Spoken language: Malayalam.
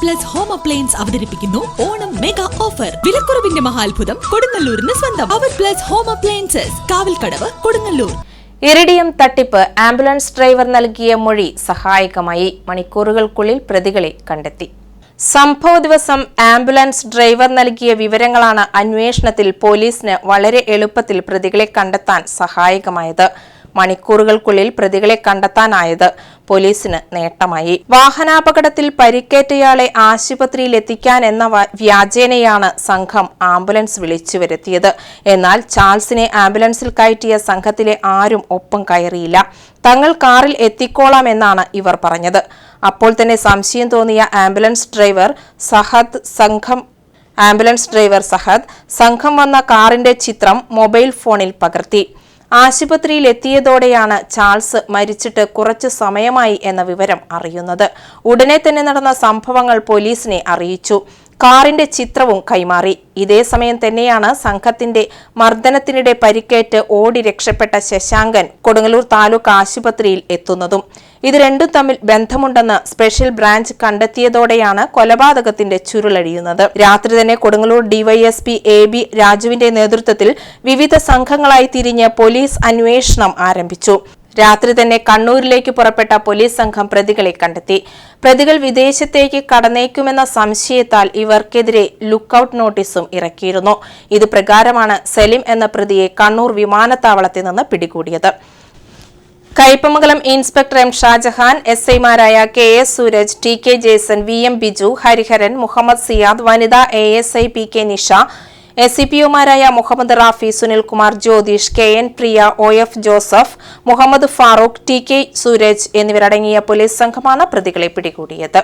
പ്ലസ് ഹോം അപ്ലയൻസ് അവതരിപ്പിക്കുന്നു. ഓണം മെഗാ ഓഫർ വിലക്കുറവിന്റെ മഹാത്ഭുതം കൊടുങ്ങല്ലൂരിന് സ്വന്തം. അവർ plus home appliances Kavalkadavu Kodungallur. Iridium തട്ടിപ്പ് ആംബുലൻസ് ഡ്രൈവർ നൽകിയ മൊഴി സഹായകമായി മണിക്കൂറുകൾക്കുള്ളിൽ പ്രതികളെ കണ്ടെത്തി. സംഭവ ദിവസം ആംബുലൻസ് ഡ്രൈവർ നൽകിയ വിവരങ്ങളാണ് അന്വേഷണത്തിൽ പോലീസിന് വളരെ എളുപ്പത്തിൽ പ്രതികളെ കണ്ടെത്താൻ സഹായകമായത്. മണിക്കൂറുകൾക്കുള്ളിൽ പ്രതികളെ കണ്ടെത്താനായത് പോലീസിന് നേട്ടമായി. വാഹനാപകടത്തിൽ പരിക്കേറ്റയാളെ ആശുപത്രിയിൽ എത്തിക്കാൻ എന്ന വ്യാജേനയാണ് സംഘം ആംബുലൻസ് വിളിച്ചു വരുത്തിയത് എന്നാൽ ചാൾസിനെ ആംബുലൻസിൽ കയറ്റിയ സംഘത്തിലെ ആരും ഒപ്പം കയറിയില്ല. തങ്ങൾ കാറിൽ എത്തിക്കോളാം എന്നാണ് ഇവർ പറഞ്ഞത്. അപ്പോൾ തന്നെ സംശയം തോന്നിയ ആംബുലൻസ് ഡ്രൈവർ സഹദ് സംഘം ആംബുലൻസ് ഡ്രൈവർ സഹദ് സംഘം വന്ന കാറിന്റെ ചിത്രം മൊബൈൽ ഫോണിൽ പകർത്തി. ആശുപത്രിയിൽ എത്തിയതോടെയാണ് ചാൾസ് മരിച്ചിട്ട് കുറച്ചു സമയമായി എന്ന വിവരം അറിയുന്നത്. ഉടനെ തന്നെ നടന്ന സംഭവങ്ങൾ പോലീസിനെ അറിയിച്ചു. കാറിന്റെ ചിത്രവും കൈമാറി. ഇതേ സമയം തന്നെയാണ് സംഘത്തിന്റെ മർദ്ദനത്തിനിടെ പരിക്കേറ്റ് ഓടി രക്ഷപ്പെട്ട ശശാങ്കൻ കൊടുങ്ങല്ലൂർ താലൂക്ക് ആശുപത്രിയിൽ എത്തുന്നതും. ഇത് രണ്ടും തമ്മിൽ ബന്ധമുണ്ടെന്ന് സ്പെഷ്യൽ ബ്രാഞ്ച് കണ്ടെത്തിയതോടെയാണ് കൊലപാതകത്തിന്റെ ചുരുളഴിയുന്നത്. രാത്രി തന്നെ കൊടുങ്ങല്ലൂർ ഡിവൈഎസ്പി എ ബി രാജുവിന്റെ നേതൃത്വത്തിൽ വിവിധ സംഘങ്ങളായി തിരിഞ്ഞ് പോലീസ് അന്വേഷണം ആരംഭിച്ചു. രാത്രി തന്നെ കണ്ണൂരിലേക്ക് പുറപ്പെട്ട പോലീസ് സംഘം പ്രതികളെ കണ്ടെത്തി. പ്രതികൾ വിദേശത്തേക്ക് കടന്നേക്കുമെന്ന സംശയത്താൽ ഇവർക്കെതിരെ ലുക്കൌട്ട് നോട്ടീസും ഇറക്കിയിരുന്നു. ഇത് പ്രകാരമാണ് സലിം എന്ന പ്രതിയെ കണ്ണൂർ വിമാനത്താവളത്തിൽ നിന്ന് പിടികൂടിയത്. Kaipamangalam inspector M Shajahan S ഐമാരായ K S Sooraj T K Jason V M Biju Hariharan Muhammad Siyad വനിതാ A S I P K Nisha S C P Muhammad Rafi Sunilkumar Jyothish K N Priya O F Joseph Muhammad Farooq T K Sooraj എന്നിവരടങ്ങിയ പോലീസ് സംഘമാണ് പ്രതികളെ പിടികൂടിയത്.